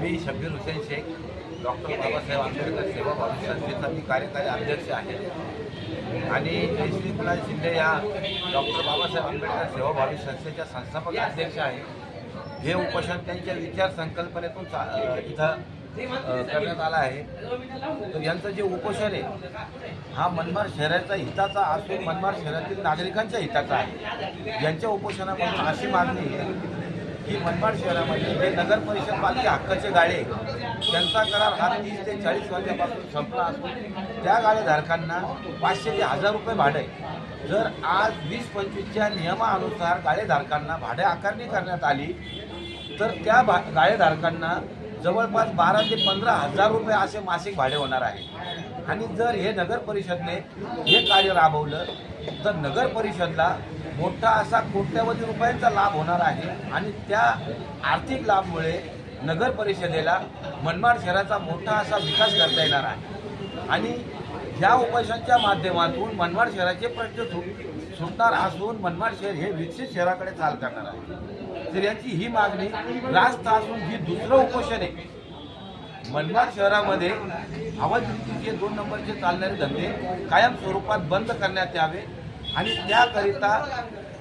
मी Shabbir Hussain Shaikh doctor Babasaheb Ambedkar सेवा भावी संस्थेचा मी कार्यकारी अध्यक्ष आहे. आणि जयश्री कुणाल शिंदे या डॉक्टर बाबासाहेब आंबेडकर सेवा भावी संस्थेच्या संस्थापक अध्यक्ष आहे. हे उपोषण त्यांच्या विचार संकल्पनेतून चा- इथं करण्यात आलं आहे. तर यांचं जे उपोषण आहे हा मनमाड शहराचा हिताचा असून मनमाड शहरातील नागरिकांच्या हिताचा आहे. यांच्या उपोषणापासून अशी मागणी आहे की मनमाड शहरामध्ये जे नगर परिषद बाकी हक्काचे गाळे त्यांचा करार हा तीस ते चाळीस वर्षापासून संपला असून त्या गाळेधारकांना पाचशे ते हजार रुपये भाडं आहे. जर आज वीस पंचवीसच्या नियमानुसार गाळेधारकांना भाडे आकारणी करण्यात आली तर त्या भा गाळेधारकांना जवळपास बारा ते पंधरा हजार रुपये असे मासिक भाडे होणार आहे. आणि जर हे नगर परिषदने हे कार्य राबवलं तर नगर परिषदला मोठा असा कोट्यवधी रुपयांचा लाभ होणार आहे. आणि त्या आर्थिक लाभमुळे नगर परिषदेला मनमाड शहराचा मोठा असा विकास करता येणार आहे. आणि ह्या उपोषणाच्या माध्यमातून मनमाड शहराचे प्रश्न सुट सुटणार असून मनमाड शहर हे विकसित शहराकडे चाल करणार आहे. तर याची ही मागणी रास्त असून ही दुसरं उपोषण आहे. मनमाड शहरामध्ये अवैध दोन नंबरचे चालणारे धंदे कायम स्वरूपात बंद करण्यात यावे. आणि त्याकरिता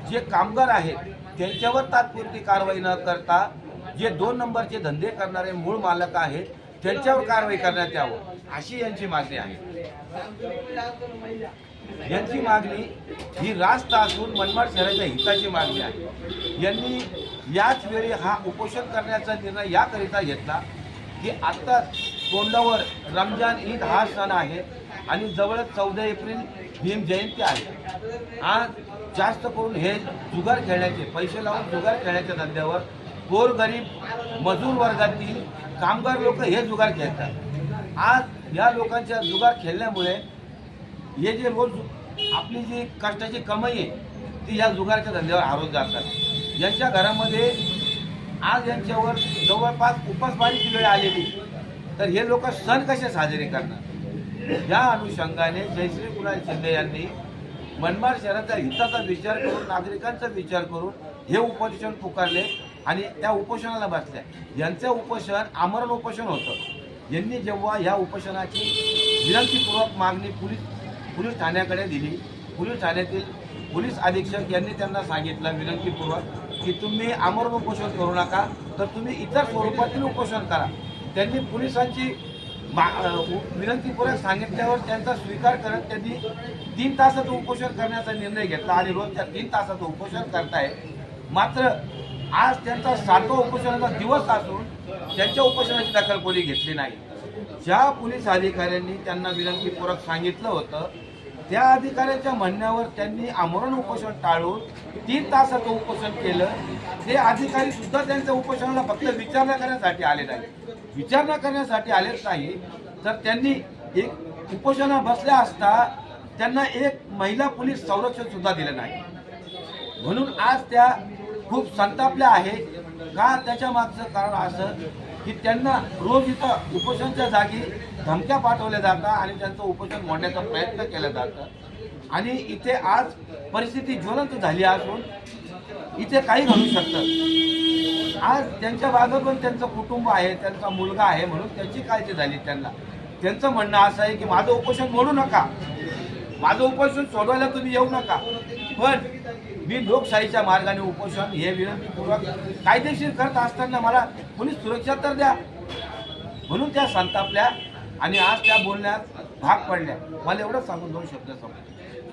जे कामगार आहेत त्यांच्यावर तात्पुरती कारवाई न करता जे दोन नंबरचे धंदे करणारे मूळ मालक आहेत त्यांच्यावर कारवाई करण्यात यावं अशी यांची मागणी आहे. यांची मागणी ही रास्त असून मनमाड शहराच्या हिताची मागणी आहे. यांनी याच वेळी हा उपोषण करण्याचा निर्णय याकरिता घेतला की आत्ता तोंडावर रमजान ईद हा सण आहे आणि जवळच चौदा एप्रिल भीम जयंती आहे. आज जास्त करून हे जुगार खेळण्याचे पैसे लावून जुगार खेळण्याच्या धंद्यावर गोरगरीब मजूर वर्गातील कामगार लोक हे जुगार खेळतात. आज या लोकांच्या जुगार खेळल्यामुळे हे जे रोज आपली जी कष्टाची कमाई आहे ती या जुगारच्या धंद्यावर हरवून जातात. यांच्या घरामध्ये आज यांच्यावर जवळपास उपासमारीची वेळ आलेली. तर हे लोक सण कसे साजरे करणार? या अनुषंगाने जयश्री कुणाल शिंदे यांनी मनमाड शहराच्या हिताचा विचार करून नागरिकांचा विचार करून हे उपोषण पुकारले आणि त्या उपोषणाला बसल्या. यांचं उपोषण आमरण उपोषण होतं. यांनी जेव्हा या उपोषणाची विनंतीपूर्वक मागणी पोलीस पोलीस ठाण्याकडे दिली. पोलीस ठाण्यातील पोलीस अधीक्षक यांनी त्यांना सांगितलं विनंतीपूर्वक की तुम्ही आमरण उपोषण करू नका तर तुम्ही इतर स्वरूपातील उपोषण करा. त्यांनी पोलिसांची विनंतीपूर्वक सांगितल्यावर त्यांचा स्वीकार करत त्यांनी तीन तासाचं उपोषण करण्याचा निर्णय घेतला आणि रोज त्या तीन तासाचं उपोषण करताय. मात्र आज त्यांचा सातवा उपोषणाचा दिवस असून त्यांच्या उपोषणाची दखल कोणी घेतली नाही. ज्या पोलीस अधिकाऱ्यांनी त्यांना विनंतीपूर्वक सांगितलं होतं त्या अधिकाऱ्याच्या म्हणण्यावर त्यांनी आमरण उपोषण टाळून तीन तासाचं उपोषण केलं. ते अधिकारी सुद्धा त्यांच्या उपोषणाला फक्त विचारणा करण्यासाठी आले नाही विचारणा करण्यासाठी आलेच नाही. तर त्यांनी एक उपोषणा बसल्या असता त्यांना एक महिला पोलीस संरक्षण सुद्धा दिलं नाही. म्हणून आज त्या खूप संतापल्या आहे का त्याच्या मागचं कारण असं? की त्यांना रोज इथं उपोषणच्या जागी धमक्या पाठवल्या जातात आणि त्यांचं उपोषण मोडण्याचा प्रयत्न केला जातं. आणि इथे आज परिस्थिती ज्वलंत झाली असून इथे काही घडू शकतं. आज त्यांच्या मागं पण त्यांचं कुटुंब आहे त्यांचा मुलगा आहे म्हणून त्याची काळजी झाली त्यांना. त्यांचं म्हणणं असं आहे की माझं उपोषण मोडू नका. माझं उपोषण सोडवायला तुम्ही येऊ नका. पण मी लोकशाहीच्या मार्गाने उपोषण हे विनंतीपूर्वक कायदेशीर करत असताना मला पोलीस सुरक्षा तर द्या. म्हणून त्या संतापल्या आणि आज त्या बोलण्यात भाग पडल्या. मला एवढंच सांगून दोन शब्द समजले